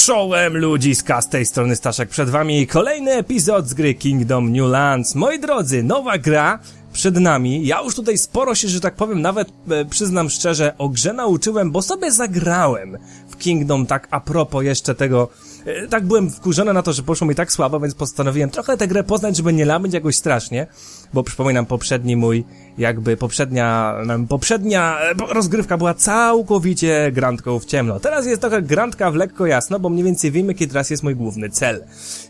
Czołem ludziska z tej strony Staszek, przed wami kolejny epizod z gry Kingdom New Lands. Moi drodzy, nowa gra przed nami. Ja już tutaj sporo się, że tak powiem, nawet e, przyznam szczerze, o grze nauczyłem, bo sobie zagrałem Kingdom tak a propos jeszcze tego... E, tak byłem wkurzony na to, że poszło mi tak słabo, więc postanowiłem trochę tę grę poznać, żeby nie lamić jakoś strasznie, bo przypominam poprzedni mój, jakby poprzednia, poprzednia e, rozgrywka była całkowicie grantką w ciemno. Teraz jest trochę grantka w lekko jasno, bo mniej więcej wiemy, jaki teraz jest mój główny cel.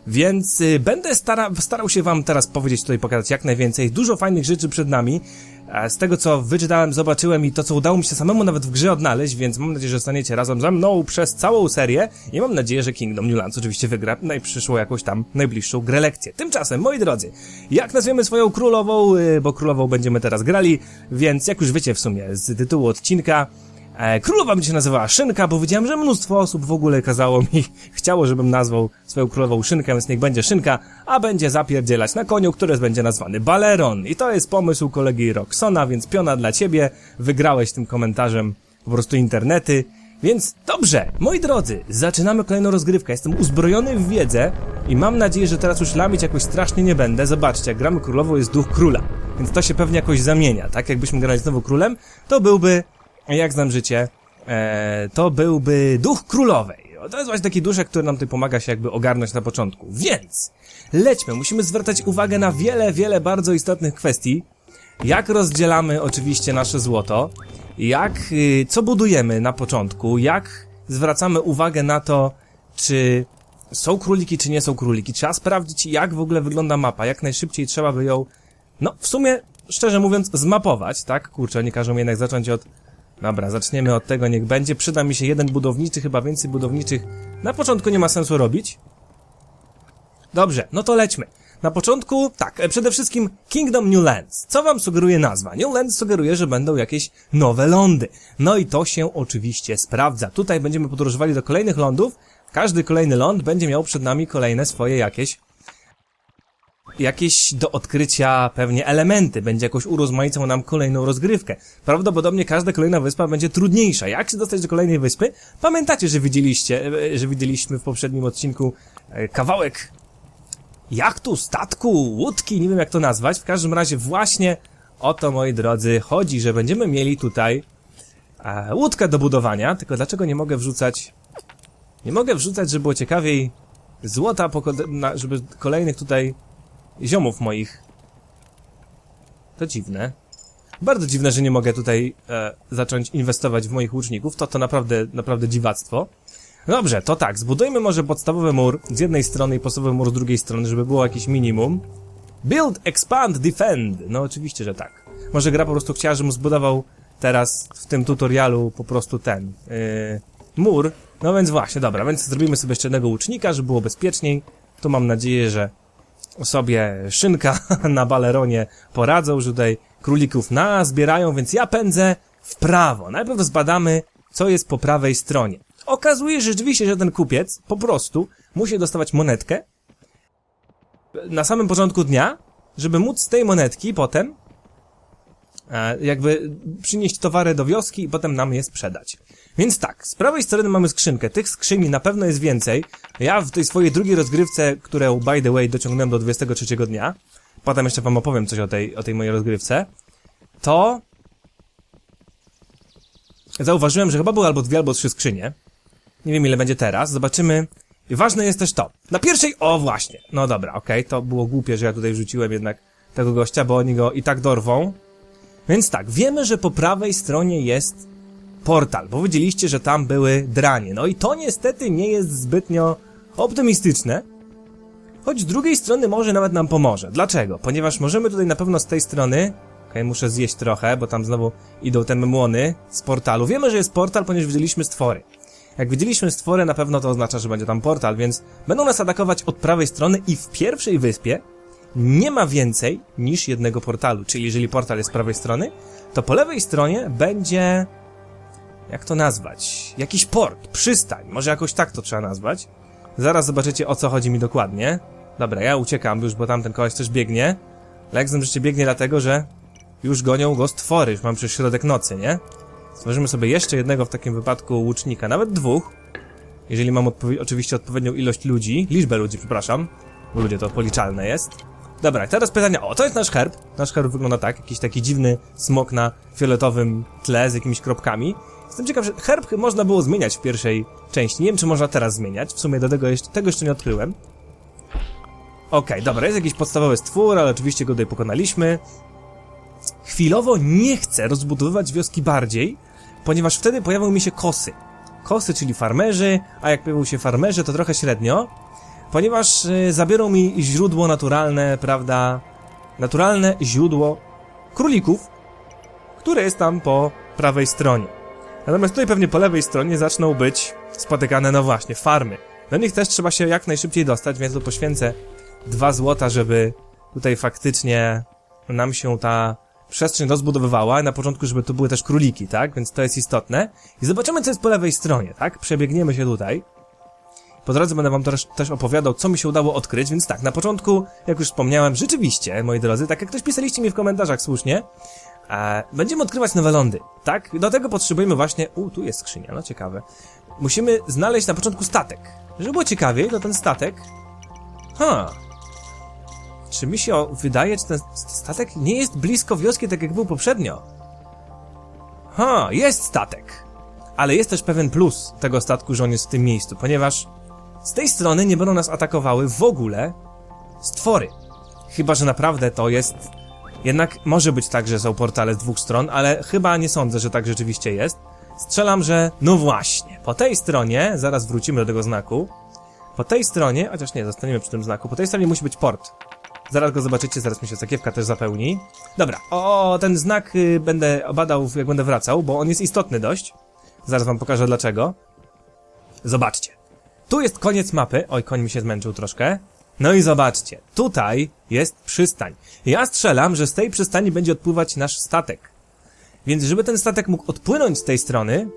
Więc y, będę stara, starał się wam teraz powiedzieć tutaj, pokazać jak najwięcej. Dużo fajnych rzeczy przed nami. Z tego, co wyczytałem, zobaczyłem i to, co udało mi się samemu nawet w grze odnaleźć, więc mam nadzieję, że staniecie razem ze mną przez całą serię i mam nadzieję, że Kingdom New Lands oczywiście wygra i przyszło jakąś tam najbliższą grę lekcję. Tymczasem, moi drodzy, jak nazwiemy swoją królową, y, bo królową będziemy teraz grali, więc jak już wiecie w sumie z tytułu odcinka, E, Królowa będzie się nazywała Szynka, bo widziałem, że mnóstwo osób w ogóle kazało mi, chciało, żebym nazwał swoją królową Szynkę, więc niech będzie Szynka, a będzie zapierdzielać na koniu, który będzie nazwany Baleron. I to jest pomysł kolegi Roxona, więc piona dla ciebie, wygrałeś tym komentarzem po prostu internety. Więc dobrze, moi drodzy, zaczynamy kolejną rozgrywkę. Jestem uzbrojony w wiedzę i mam nadzieję, że teraz już lamić jakoś strasznie nie będę. Zobaczcie, jak gramy królową jest duch króla, więc to się pewnie jakoś zamienia, tak? Jakbyśmy grali znowu królem, to byłby jak znam życie, e, to byłby duch królowej. To jest właśnie taki duszek, który nam tutaj pomaga się jakby ogarnąć na początku. Więc lećmy, musimy zwracać uwagę na wiele, wiele bardzo istotnych kwestii. Jak rozdzielamy oczywiście nasze złoto, jak, y, co budujemy na początku, jak zwracamy uwagę na to, czy są króliki, czy nie są króliki. Trzeba sprawdzić, jak w ogóle wygląda mapa, jak najszybciej trzeba by ją, no w sumie, szczerze mówiąc, zmapować, tak? Kurczę, nie każą jednak zacząć od Dobra, zaczniemy od tego, niech będzie. Przyda mi się jeden budowniczy, chyba więcej budowniczych. Na początku nie ma sensu robić. Dobrze, no to lećmy. Na początku, tak, e, przede wszystkim Kingdom New Lands. Co wam sugeruje nazwa? New Lands sugeruje, że będą jakieś nowe lądy. No i to się oczywiście sprawdza. Tutaj będziemy podróżowali do kolejnych lądów. Każdy kolejny ląd będzie miał przed nami kolejne swoje jakieś jakieś do odkrycia pewnie elementy, będzie jakoś urozmaicał nam kolejną rozgrywkę. Prawdopodobnie każda kolejna wyspa będzie trudniejsza. Jak się dostać do kolejnej wyspy? Pamiętacie, że widzieliście, e, że widzieliśmy w poprzednim odcinku e, kawałek jachtu, statku, łódki, nie wiem jak to nazwać. W każdym razie właśnie o to, moi drodzy, chodzi, że będziemy mieli tutaj e, łódkę do budowania, tylko dlaczego nie mogę wrzucać... Nie mogę wrzucać, żeby było ciekawiej złota, żeby kolejnych tutaj ziomów moich. To dziwne. Bardzo dziwne, że nie mogę tutaj e, zacząć inwestować w moich łuczników. To to naprawdę, naprawdę dziwactwo. Dobrze, to tak, zbudujmy może podstawowy mur z jednej strony i podstawowy mur z drugiej strony, żeby było jakieś minimum. Build, expand, defend. No oczywiście, że tak. Może gra po prostu chciała, żebym zbudował teraz w tym tutorialu po prostu ten yy, mur. No więc właśnie, dobra, więc zrobimy sobie jeszcze jednego łucznika, żeby było bezpieczniej. Tu mam nadzieję, że sobie szynka na baleronie poradzą, że tutaj królików nazbierają, więc ja pędzę w prawo. Najpierw zbadamy, co jest po prawej stronie. Okazuje się rzeczywiście, że ten kupiec po prostu musi dostawać monetkę na samym początku dnia, żeby móc z tej monetki potem jakby przynieść towary do wioski i potem nam je sprzedać. Więc tak, z prawej strony mamy skrzynkę. Tych skrzyni na pewno jest więcej. Ja w tej swojej drugiej rozgrywce, którą by the way dociągnąłem do 23 dnia, potem jeszcze wam opowiem coś o tej, o tej mojej rozgrywce, to zauważyłem, że chyba były albo dwie, albo trzy skrzynie. Nie wiem ile będzie teraz, zobaczymy. I ważne jest też to. Na pierwszej, o właśnie, no dobra, okej, to było głupie, że ja tutaj wrzuciłem jednak tego gościa, bo oni go i tak dorwą. Więc tak, wiemy, że po prawej stronie jest portal, bo widzieliście, że tam były dranie. No i to niestety nie jest zbytnio optymistyczne. Choć z drugiej strony może nawet nam pomoże. Dlaczego? Ponieważ możemy tutaj na pewno z tej strony... Okej, muszę zjeść trochę, bo tam znowu idą te memłony z portalu. Wiemy, że jest portal, ponieważ widzieliśmy stwory. Jak widzieliśmy stwory, na pewno to oznacza, że będzie tam portal, więc będą nas atakować od prawej strony i w pierwszej wyspie nie ma więcej niż jednego portalu. Czyli jeżeli portal jest z prawej strony, to po lewej stronie będzie jak to nazwać? Jakiś port, przystań, może jakoś tak to trzeba nazwać. Zaraz zobaczycie o co chodzi mi dokładnie. Dobra, ja uciekam już, bo tamten koleś też biegnie. Znam, że biegnie dlatego, że już gonią go stwory, już mam przecież środek nocy, nie? Stworzymy sobie jeszcze jednego w takim wypadku łucznika, nawet dwóch. Jeżeli mam odpowie- oczywiście odpowiednią ilość ludzi, liczbę ludzi, przepraszam, bo ludzie to policzalne jest. Dobra, teraz pytanie, o, to jest nasz herb. Nasz herb wygląda tak, jakiś taki dziwny smok na fioletowym tle z jakimiś kropkami. Jestem ciekaw, że herb można było zmieniać w pierwszej części. Nie wiem, czy można teraz zmieniać. W sumie do tego jeszcze, tego jeszcze nie odkryłem. Okej, dobra, jest jakiś podstawowy stwór, ale oczywiście go tutaj pokonaliśmy. Chwilowo nie chcę rozbudowywać wioski bardziej, ponieważ wtedy pojawią mi się kosy. Kosy, czyli farmerzy, a jak pojawią się farmerzy, to trochę średnio, ponieważ y, zabiorą mi źródło naturalne, prawda? Naturalne źródło królików, które jest tam po prawej stronie. Natomiast tutaj pewnie po lewej stronie zaczną być spotykane, no właśnie, farmy. Do nich też trzeba się jak najszybciej dostać, więc tu poświęcę dwa złota, żeby tutaj faktycznie nam się ta przestrzeń rozbudowywała. Na początku, żeby tu były też króliki, tak? Więc to jest istotne. I zobaczymy, co jest po lewej stronie, tak? Przebiegniemy się tutaj. Po drodze będę wam też, też opowiadał, co mi się udało odkryć, więc tak, na początku, jak już wspomniałem, rzeczywiście, moi drodzy, tak jak ktoś pisaliście mi w komentarzach słusznie, e, będziemy odkrywać nowe lądy, tak? Do tego potrzebujemy właśnie... U, tu jest skrzynia, no ciekawe. Musimy znaleźć na początku statek. Żeby było ciekawiej, to ten statek... Ha, czy mi się wydaje, czy ten statek nie jest blisko wioski, tak jak był poprzednio? Ha, jest statek. Ale jest też pewien plus tego statku, że on jest w tym miejscu, ponieważ z tej strony nie będą nas atakowały w ogóle stwory. Chyba, że naprawdę to jest... Jednak może być tak, że są portale z dwóch stron, ale chyba nie sądzę, że tak rzeczywiście jest. Strzelam, że no właśnie, po tej stronie, zaraz wrócimy do tego znaku, po tej stronie, chociaż nie, zostaniemy przy tym znaku, po tej stronie musi być port. Zaraz go zobaczycie, zaraz mi się sakiewka też zapełni. Dobra, o, ten znak y, będę badał, jak będę wracał, bo on jest istotny dość. Zaraz wam pokażę dlaczego. Zobaczcie. Tu jest koniec mapy. Oj, koń mi się zmęczył troszkę. No i zobaczcie. Tutaj jest przystań. Ja strzelam, że z tej przystani będzie odpływać nasz statek. Więc żeby ten statek mógł odpłynąć z tej strony,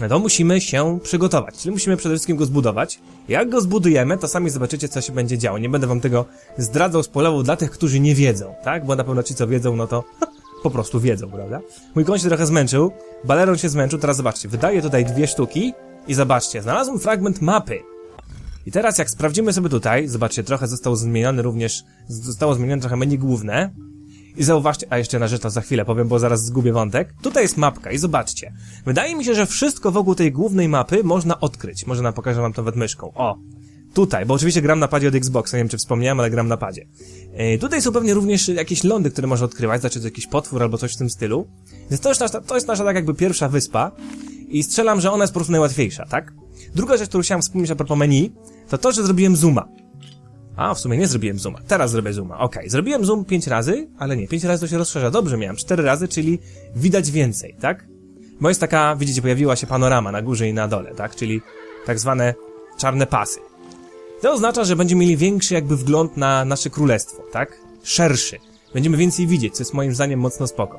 no to musimy się przygotować, czyli musimy przede wszystkim go zbudować. Jak go zbudujemy, to sami zobaczycie, co się będzie działo. Nie będę wam tego zdradzał, spoilował dla tych, którzy nie wiedzą, tak? Bo na pewno ci, co wiedzą, no to po prostu wiedzą, prawda? Mój koń się trochę zmęczył, baleron się zmęczył, teraz zobaczcie, wydaję tutaj dwie sztuki i zobaczcie, znalazłem fragment mapy. I teraz jak sprawdzimy sobie tutaj, zobaczcie, trochę został zmieniony również, zostało zmienione trochę menu główne. I zauważcie, a jeszcze jedna rzecz to za chwilę powiem, bo zaraz zgubię wątek. Tutaj jest mapka i zobaczcie. Wydaje mi się, że wszystko wokół tej głównej mapy można odkryć. Może nam pokażę wam to nawet myszką. O! Tutaj, bo oczywiście gram na padzie od Xboxa, nie wiem czy wspomniałem, ale gram na padzie. Yy, tutaj są pewnie również jakieś lądy, które można odkrywać, znaczy jakiś potwór albo coś w tym stylu. Więc to jest nasza, to jest nasza tak jakby pierwsza wyspa i strzelam, że ona jest po prostu najłatwiejsza, tak? Druga rzecz, którą chciałem wspomnieć a propos menu, to to, że zrobiłem zooma. A, w sumie nie zrobiłem zooma. Teraz zrobię zooma. Okej, zrobiłem zoom 5 razy, ale nie, 5 razy to się rozszerza. Dobrze, miałem 4 razy, czyli widać więcej, tak? Bo jest taka, widzicie, pojawiła się panorama na górze i na dole, tak? Czyli tak zwane czarne pasy. To oznacza, że będziemy mieli większy jakby wgląd na nasze królestwo, tak? Szerszy. Będziemy więcej widzieć, co jest moim zdaniem mocno spoko.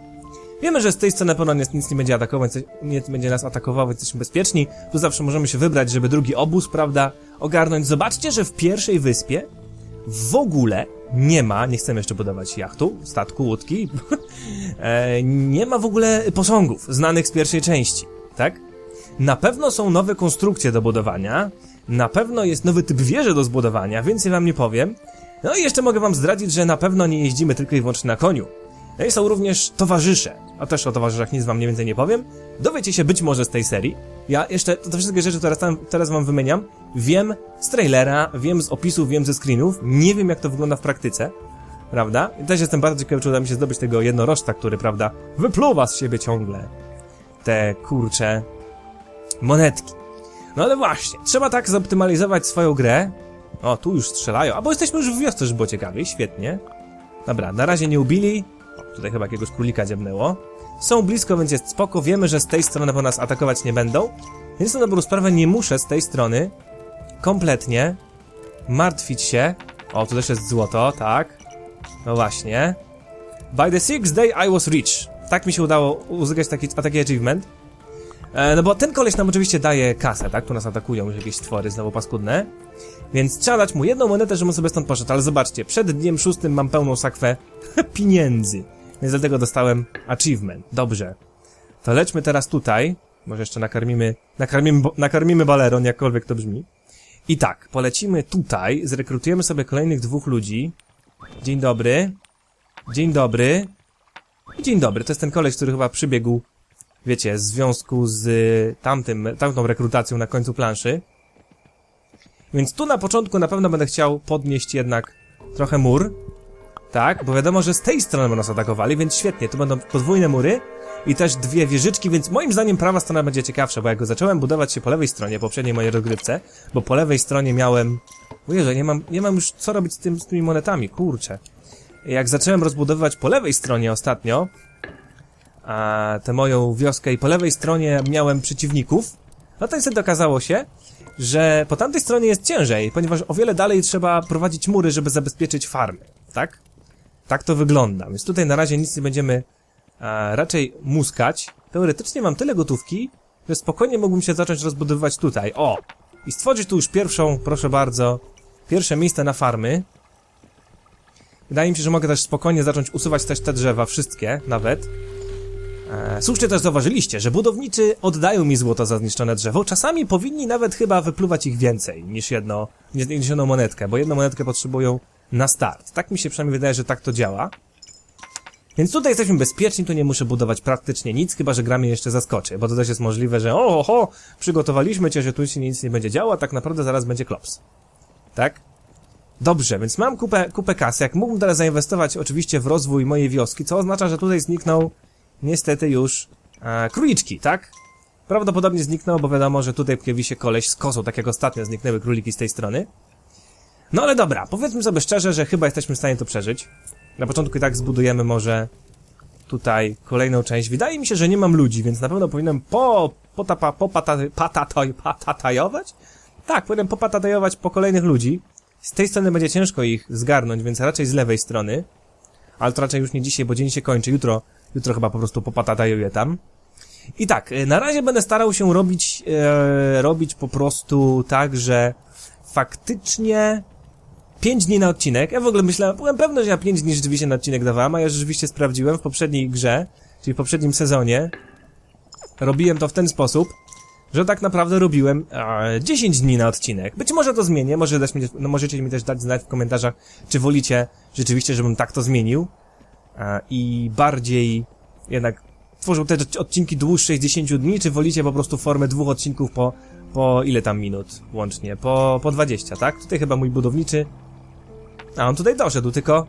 Wiemy, że z tej strony na pewno nic, nic nie będzie atakować, nie będzie nas atakował, jesteśmy bezpieczni. Tu zawsze możemy się wybrać, żeby drugi obóz, prawda, ogarnąć. Zobaczcie, że w pierwszej wyspie w ogóle nie ma, nie chcemy jeszcze budować jachtu, statku, łódki, e, nie ma w ogóle posągów znanych z pierwszej części, tak? Na pewno są nowe konstrukcje do budowania, na pewno jest nowy typ wieży do zbudowania, więcej wam nie powiem. No i jeszcze mogę wam zdradzić, że na pewno nie jeździmy tylko i wyłącznie na koniu. No i są również towarzysze, a też o towarzyszach nic wam mniej więcej nie powiem. Dowiecie się być może z tej serii. Ja jeszcze, to wszystkie rzeczy, które teraz, teraz wam wymieniam, wiem z trailera, wiem z opisów, wiem ze screenów, nie wiem jak to wygląda w praktyce, prawda? I też jestem bardzo ciekawy, czy uda mi się zdobyć tego jednorożca, który, prawda, wypluwa z siebie ciągle te, kurcze, monetki. No ale właśnie, trzeba tak zoptymalizować swoją grę. O, tu już strzelają, a bo jesteśmy już w wiosce, żeby było ciekawiej, świetnie. Dobra, na razie nie ubili. O, tutaj chyba jakiegoś królika dziabnęło. Są blisko, więc jest spoko. Wiemy, że z tej strony po nas atakować nie będą. Więc na dobrą sprawę nie muszę z tej strony kompletnie martwić się. O, tu też jest złoto, tak. No właśnie. By the sixth day I was rich. Tak mi się udało uzyskać taki, taki achievement. E, no bo ten koleś nam oczywiście daje kasę, tak? Tu nas atakują już jakieś stwory znowu paskudne. Więc trzeba dać mu jedną monetę, żebym sobie stąd poszedł. Ale zobaczcie, przed dniem szóstym mam pełną sakwę pieniędzy. Więc dlatego dostałem achievement. Dobrze. To lećmy teraz tutaj. Może jeszcze nakarmimy, nakarmimy, nakarmimy baleron, jakkolwiek to brzmi. I tak, polecimy tutaj, zrekrutujemy sobie kolejnych dwóch ludzi. Dzień dobry. Dzień dobry. Dzień dobry, to jest ten koleś, który chyba przybiegł, wiecie, w związku z y, tamtym, tamtą rekrutacją na końcu planszy. Więc tu na początku na pewno będę chciał podnieść jednak trochę mur. Tak, bo wiadomo, że z tej strony będą nas atakowali, więc świetnie, tu będą podwójne mury i też dwie wieżyczki, więc moim zdaniem prawa strona będzie ciekawsza, bo jak go zacząłem budować się po lewej stronie, poprzedniej mojej rozgrywce, bo po lewej stronie miałem... Jezu, nie mam, nie mam już co robić z, tym, z tymi monetami, kurczę. Jak zacząłem rozbudowywać po lewej stronie ostatnio, a tę moją wioskę i po lewej stronie miałem przeciwników, no to niestety okazało się, że po tamtej stronie jest ciężej, ponieważ o wiele dalej trzeba prowadzić mury, żeby zabezpieczyć farmy, tak? Tak to wygląda, więc tutaj na razie nic nie będziemy a, raczej muskać. Teoretycznie mam tyle gotówki, że spokojnie mógłbym się zacząć rozbudowywać tutaj. O! I stworzyć tu już pierwszą, proszę bardzo, pierwsze miejsce na farmy. Wydaje mi się, że mogę też spokojnie zacząć usuwać też te drzewa, wszystkie nawet. E, słusznie też zauważyliście, że budowniczy oddają mi złoto za zniszczone drzewo. Czasami powinni nawet chyba wypluwać ich więcej niż jedno, niż jedną monetkę, bo jedną monetkę potrzebują na start. Tak mi się przynajmniej wydaje, że tak to działa. Więc tutaj jesteśmy bezpieczni, tu nie muszę budować praktycznie nic, chyba że gra mnie jeszcze zaskoczy, bo to też jest możliwe, że oho, przygotowaliśmy cię, że tu się nic nie będzie działo, a tak naprawdę zaraz będzie klops. Tak? Dobrze, więc mam kupę, kupę kasy, jak mógłbym teraz zainwestować oczywiście w rozwój mojej wioski, co oznacza, że tutaj znikną niestety już e, króliczki, tak? Prawdopodobnie zniknął, bo wiadomo, że tutaj pojawi się koleś z kosą, tak jak ostatnio zniknęły króliki z tej strony. No ale dobra, powiedzmy sobie szczerze, że chyba jesteśmy w stanie to przeżyć. Na początku i tak zbudujemy może tutaj kolejną część. Wydaje mi się, że nie mam ludzi, więc na pewno powinienem po, potapa, popata, patatoj, patatajować? Tak, powinienem popatatajować po kolejnych ludzi. Z tej strony będzie ciężko ich zgarnąć, więc raczej z lewej strony. Ale to raczej już nie dzisiaj, bo dzień się kończy. Jutro, jutro chyba po prostu popatatajuję tam. I tak, e, na razie będę starał się robić, e, robić po prostu tak, że faktycznie 5 dni na odcinek. Ja w ogóle myślałem, byłem pewny, że ja 5 dni rzeczywiście na odcinek dawałem, a ja rzeczywiście sprawdziłem w poprzedniej grze, czyli w poprzednim sezonie. Robiłem to w ten sposób, że tak naprawdę robiłem e, 10 dni na odcinek. Być może to zmienię, może dać mi, no możecie mi też dać znać w komentarzach, czy wolicie rzeczywiście, żebym tak to zmienił i bardziej jednak tworzył te odcinki dłuższe z 10 dni, czy wolicie po prostu formę dwóch odcinków po, po ile tam minut łącznie? Po, po 20, tak? Tutaj chyba mój budowniczy a on tutaj doszedł, tylko...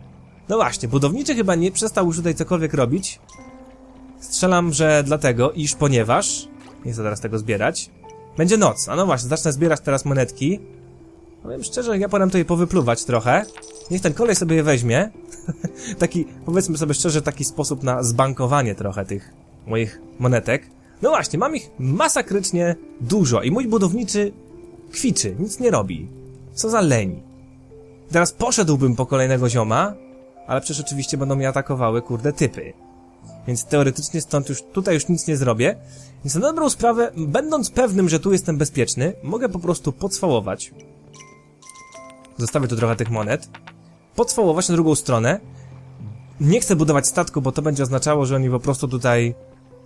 No właśnie, budowniczy chyba nie przestał już tutaj cokolwiek robić. Strzelam, że dlatego, iż ponieważ... Nie chcę teraz tego zbierać. Będzie noc, a no właśnie, zacznę zbierać teraz monetki. Powiem szczerze, ja potem tutaj powypluwać trochę. Niech ten kolej sobie je weźmie. taki, powiedzmy sobie szczerze, taki sposób na zbankowanie trochę tych moich monetek. No właśnie, mam ich masakrycznie dużo i mój budowniczy kwiczy, nic nie robi. Co za leń. Teraz poszedłbym po kolejnego zioma, ale przecież oczywiście będą mnie atakowały, kurde, typy. Więc teoretycznie stąd już, tutaj już nic nie zrobię. Więc na dobrą sprawę, będąc pewnym, że tu jestem bezpieczny, mogę po prostu podswałować. Zostawię tu trochę tych monet. Podswałować na drugą stronę. Nie chcę budować statku, bo to będzie oznaczało, że oni po prostu tutaj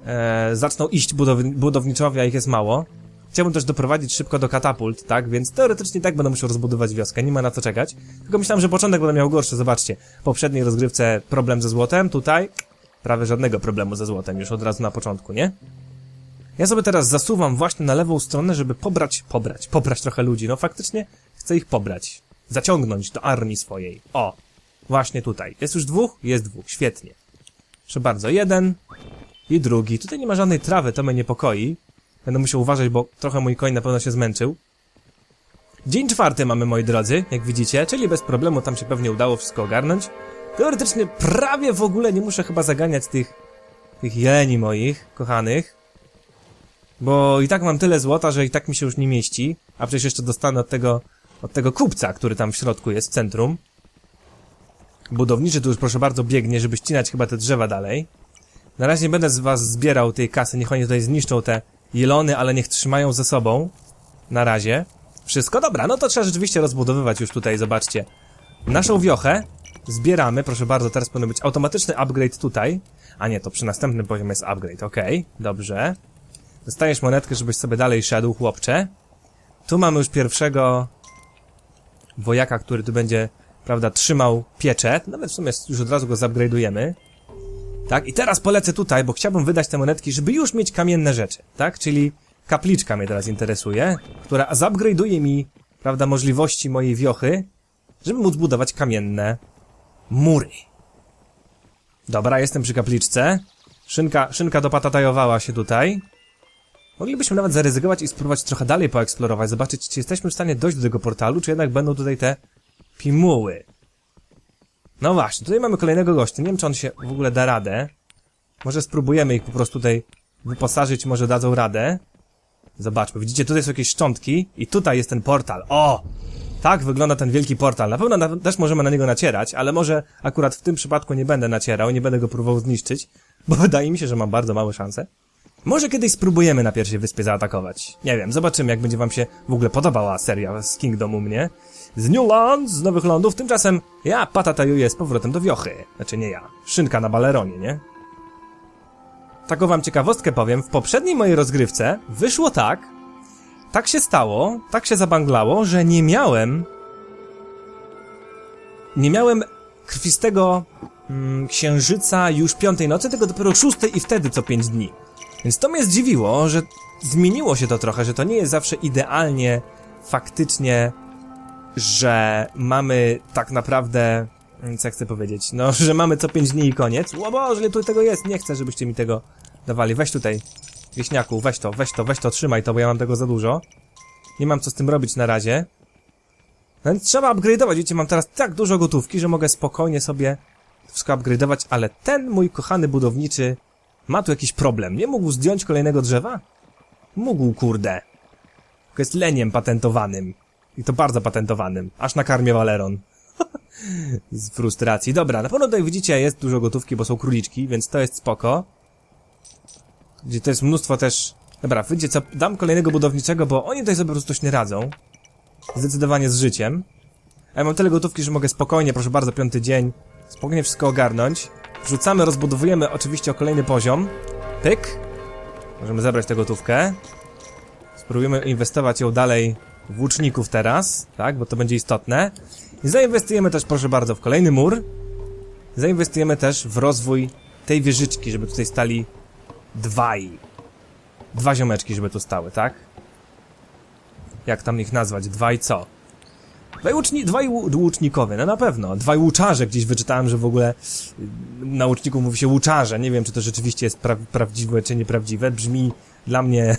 e, zaczną iść budow budowniczowi, a ich jest mało. Chciałbym też doprowadzić szybko do katapult, tak? Więc teoretycznie tak będę musiał rozbudować wioskę, nie ma na co czekać. Tylko myślałem, że początek będę miał gorszy, zobaczcie. W poprzedniej rozgrywce problem ze złotem, tutaj prawie żadnego problemu ze złotem, już od razu na początku, nie? Ja sobie teraz zasuwam właśnie na lewą stronę, żeby pobrać, pobrać, pobrać trochę ludzi. No faktycznie chcę ich pobrać. Zaciągnąć do armii swojej. O! Właśnie tutaj. Jest już dwóch? Jest dwóch. Świetnie. Proszę bardzo, jeden i drugi. Tutaj nie ma żadnej trawy, to mnie niepokoi. Będę musiał uważać, bo trochę mój koń na pewno się zmęczył. Dzień czwarty mamy, moi drodzy, jak widzicie, czyli bez problemu tam się pewnie udało wszystko ogarnąć. Teoretycznie prawie w ogóle nie muszę chyba zaganiać tych, tych jeleni moich, kochanych. Bo i tak mam tyle złota, że i tak mi się już nie mieści. A przecież jeszcze dostanę od tego, od tego kupca, który tam w środku jest, w centrum. Budowniczy tu już proszę bardzo biegnie, żeby ścinać chyba te drzewa dalej. Na razie nie będę z was zbierał tej kasy, niech oni tutaj zniszczą te jelony, ale niech trzymają ze sobą. Na razie. Wszystko dobra, no to trzeba rzeczywiście rozbudowywać już tutaj, zobaczcie. Naszą wiochę zbieramy, proszę bardzo, teraz powinien być automatyczny upgrade tutaj. A nie, to przy następnym poziomie jest upgrade, okej, dobrze. Dostajesz monetkę, żebyś sobie dalej szedł, chłopcze. Tu mamy już pierwszego wojaka, który tu będzie, prawda, trzymał pieczę. Nawet w sumie już od razu go zupgrade'ujemy. Tak, i teraz polecę tutaj, bo chciałbym wydać te monetki, żeby już mieć kamienne rzeczy, tak? Czyli kapliczka mnie teraz interesuje, która zupgrade'uje mi, prawda, możliwości mojej wiochy, żeby móc budować kamienne mury. Dobra, jestem przy kapliczce. Szynka, szynka dopatatajowała się tutaj. Moglibyśmy nawet zaryzykować i spróbować trochę dalej poeksplorować, zobaczyć, czy jesteśmy w stanie dojść do tego portalu, czy jednak będą tutaj te pimuły. No właśnie, tutaj mamy kolejnego gościa. Nie wiem, czy on się w ogóle da radę. Może spróbujemy ich po prostu tutaj wyposażyć, może dadzą radę. Zobaczmy, widzicie, tutaj są jakieś szczątki i tutaj jest ten portal. O! Tak wygląda ten wielki portal. Na pewno na, też możemy na niego nacierać, ale może akurat w tym przypadku nie będę nacierał, nie będę go próbował zniszczyć, bo wydaje mi się, że mam bardzo małe szanse. Może kiedyś spróbujemy na pierwszej wyspie zaatakować. Nie wiem, zobaczymy jak będzie wam się w ogóle podobała seria z Kingdom u mnie. Z Newland, z Nowych Lądów, tymczasem ja patatajuję z powrotem do wiochy. Znaczy nie ja, szynka na baleronie, nie? Taką wam ciekawostkę powiem, w poprzedniej mojej rozgrywce wyszło tak, tak się stało, tak się zabanglało, że nie miałem. Nie miałem krwistego mm, księżyca już piątej nocy, tylko dopiero szóstej i wtedy co pięć dni. Więc to mnie zdziwiło, że zmieniło się to trochę, że to nie jest zawsze idealnie, faktycznie, że mamy tak naprawdę. mm, Co chcę powiedzieć? No, że mamy co pięć dni i koniec. O Boże, ile tu tego jest? Nie chcę, żebyście mi tego dawali. Weź tutaj. Wieśniaku, weź to, weź to, weź to, trzymaj to, bo ja mam tego za dużo. Nie mam co z tym robić na razie. No więc trzeba upgrade'ować, wiecie, mam teraz tak dużo gotówki, że mogę spokojnie sobie wszystko upgrade'ować, ale ten mój kochany budowniczy ma tu jakiś problem. Nie mógł zdjąć kolejnego drzewa? Mógł, kurde. Tylko jest leniem patentowanym. I to bardzo patentowanym. Aż nakarmię Valeron. Z frustracji. Dobra, na pewno tutaj widzicie, jest dużo gotówki, bo są króliczki, więc to jest spoko. Gdzie to jest mnóstwo też... Dobra, wiecie co, dam kolejnego budowniczego, bo oni tutaj sobie po prostu nie radzą. Zdecydowanie z życiem. A ja mam tyle gotówki, że mogę spokojnie, proszę bardzo, piąty dzień, spokojnie wszystko ogarnąć. Wrzucamy, rozbudowujemy oczywiście o kolejny poziom. Pyk. Możemy zebrać tę gotówkę. Spróbujemy inwestować ją dalej w łuczników teraz, tak, bo to będzie istotne. I zainwestujemy też, proszę bardzo, w kolejny mur. Zainwestujemy też w rozwój tej wieżyczki, żeby tutaj stali dwaj. Dwa ziomeczki, żeby tu stały, tak? Jak tam ich nazwać? Dwaj co? Dwaj, łuczni, dwaj łu- łucznikowie, no na pewno. Dwaj łuczarze, gdzieś wyczytałem, że w ogóle y, na łuczniku mówi się łuczarze. Nie wiem, czy to rzeczywiście jest pra prawdziwe, czy nieprawdziwe. Brzmi dla mnie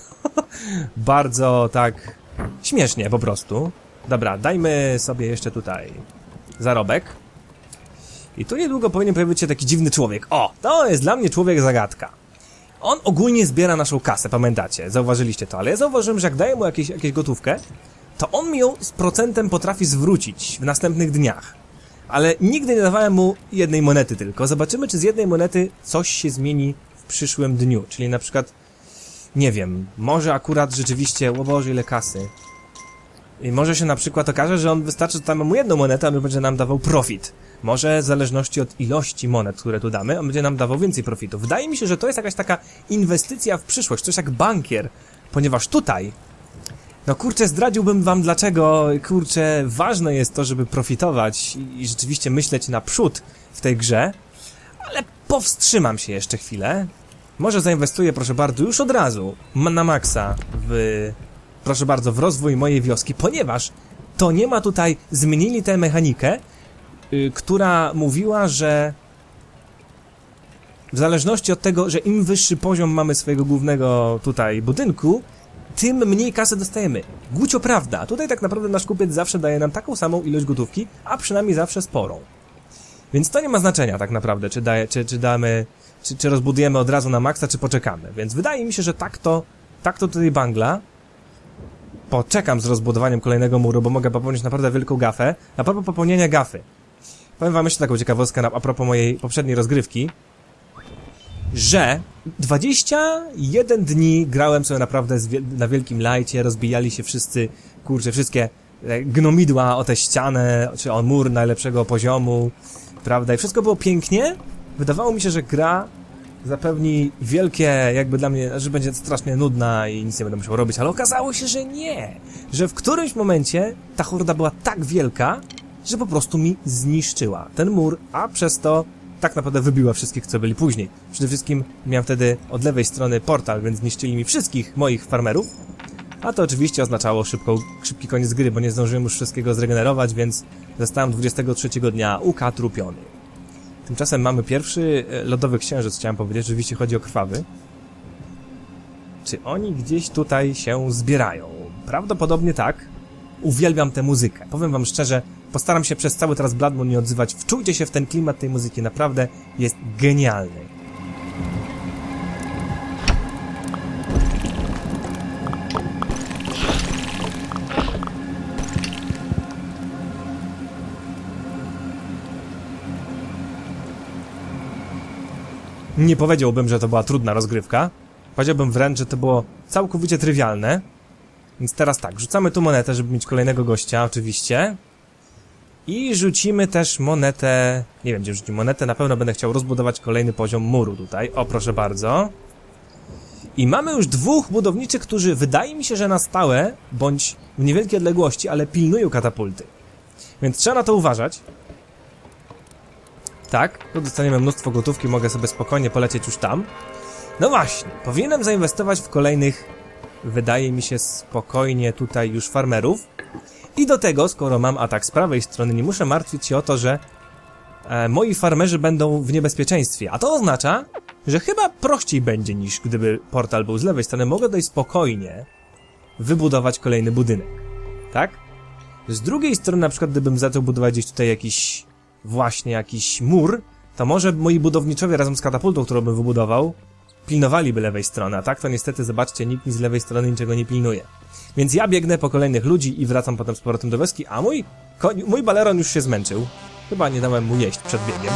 bardzo tak śmiesznie po prostu. Dobra, dajmy sobie jeszcze tutaj zarobek. I tu niedługo powinien pojawić się taki dziwny człowiek. O, to jest dla mnie człowiek zagadka. On ogólnie zbiera naszą kasę, pamiętacie? Zauważyliście to, ale ja zauważyłem, że jak daję mu jakieś, jakieś gotówkę, to on mi ją z procentem potrafi zwrócić w następnych dniach. Ale nigdy nie dawałem mu jednej monety tylko. Zobaczymy, czy z jednej monety coś się zmieni w przyszłym dniu. Czyli na przykład, nie wiem, może akurat rzeczywiście, o Boże, ile kasy. I może się na przykład okaże, że on wystarczy, że damy mu jedną monetę, a my będzie nam dawał profit. Może w zależności od ilości monet, które tu damy, on będzie nam dawał więcej profitu. Wydaje mi się, że to jest jakaś taka inwestycja w przyszłość, coś jak bankier, ponieważ tutaj no kurczę, zdradziłbym wam dlaczego, kurczę, ważne jest to, żeby profitować i, rzeczywiście myśleć naprzód w tej grze, ale powstrzymam się jeszcze chwilę. Może zainwestuję, proszę bardzo, już od razu na maksa w, proszę bardzo, w rozwój mojej wioski, ponieważ to nie ma tutaj, zmienili tę mechanikę, y, która mówiła, że w zależności od tego, że im wyższy poziom mamy swojego głównego tutaj budynku, tym mniej kasy dostajemy. Gucio prawda, tutaj tak naprawdę nasz kupiec zawsze daje nam taką samą ilość gotówki, a przynajmniej zawsze sporą. Więc to nie ma znaczenia tak naprawdę, czy, daje, czy, czy damy, czy, czy rozbudujemy od razu na maksa, czy poczekamy. Więc wydaje mi się, że tak to, tak to tutaj bangla. Poczekam z rozbudowaniem kolejnego muru, bo mogę popełnić naprawdę wielką gafę. A propos popełnienia gafy. Powiem wam jeszcze taką ciekawostkę a propos mojej poprzedniej rozgrywki że 21 dni grałem sobie naprawdę na wielkim lajcie, rozbijali się wszyscy, kurczę, wszystkie e, gnomidła o tę ścianę, czy o mur najlepszego poziomu, prawda? I wszystko było pięknie. Wydawało mi się, że gra zapewni wielkie, jakby dla mnie, że będzie strasznie nudna i nic nie będę musiał robić, ale okazało się, że nie. Że w którymś momencie ta horda była tak wielka, że po prostu mi zniszczyła ten mur, a przez to tak naprawdę wybiła wszystkich, co byli później. Przede wszystkim miałem wtedy od lewej strony portal, więc zniszczyli mi wszystkich moich farmerów, a to oczywiście oznaczało szybką, szybki koniec gry, bo nie zdążyłem już wszystkiego zregenerować, więc zostałem 23 dnia ukatrupiony. Tymczasem mamy pierwszy e, lodowy księżyc, chciałem powiedzieć, rzeczywiście chodzi o krwawy. Czy oni gdzieś tutaj się zbierają? Prawdopodobnie tak. Uwielbiam tę muzykę. Powiem wam szczerze, postaram się przez cały teraz Blood Moon nie odzywać. Wczujcie się w ten klimat tej muzyki, naprawdę jest genialny. Nie powiedziałbym, że to była trudna rozgrywka. Powiedziałbym wręcz, że to było całkowicie trywialne. Więc teraz tak, rzucamy tu monetę, żeby mieć kolejnego gościa, oczywiście. I rzucimy też monetę... Nie wiem, gdzie rzucić monetę. Na pewno będę chciał rozbudować kolejny poziom muru tutaj. O, proszę bardzo. I mamy już dwóch budowniczych, którzy wydaje mi się, że na stałe, bądź w niewielkiej odległości, ale pilnują katapulty. Więc trzeba na to uważać. Tak, tu dostaniemy mnóstwo gotówki, mogę sobie spokojnie polecieć już tam. No właśnie, powinienem zainwestować w kolejnych, wydaje mi się, spokojnie tutaj już farmerów. I do tego, skoro mam atak z prawej strony, nie muszę martwić się o to, że e, moi farmerzy będą w niebezpieczeństwie. A to oznacza, że chyba prościej będzie niż gdyby portal był z lewej strony. Mogę dość spokojnie wybudować kolejny budynek. Tak? Z drugiej strony, na przykład, gdybym zaczął budować gdzieś tutaj jakiś właśnie jakiś mur, to może moi budowniczowie razem z katapultą, którą bym wybudował, pilnowaliby lewej strony, a tak to niestety, zobaczcie, nikt z lewej strony niczego nie pilnuje. Więc ja biegnę po kolejnych ludzi i wracam potem z powrotem do wioski, a mój, mój baleron już się zmęczył. Chyba nie dałem mu jeść przed biegiem.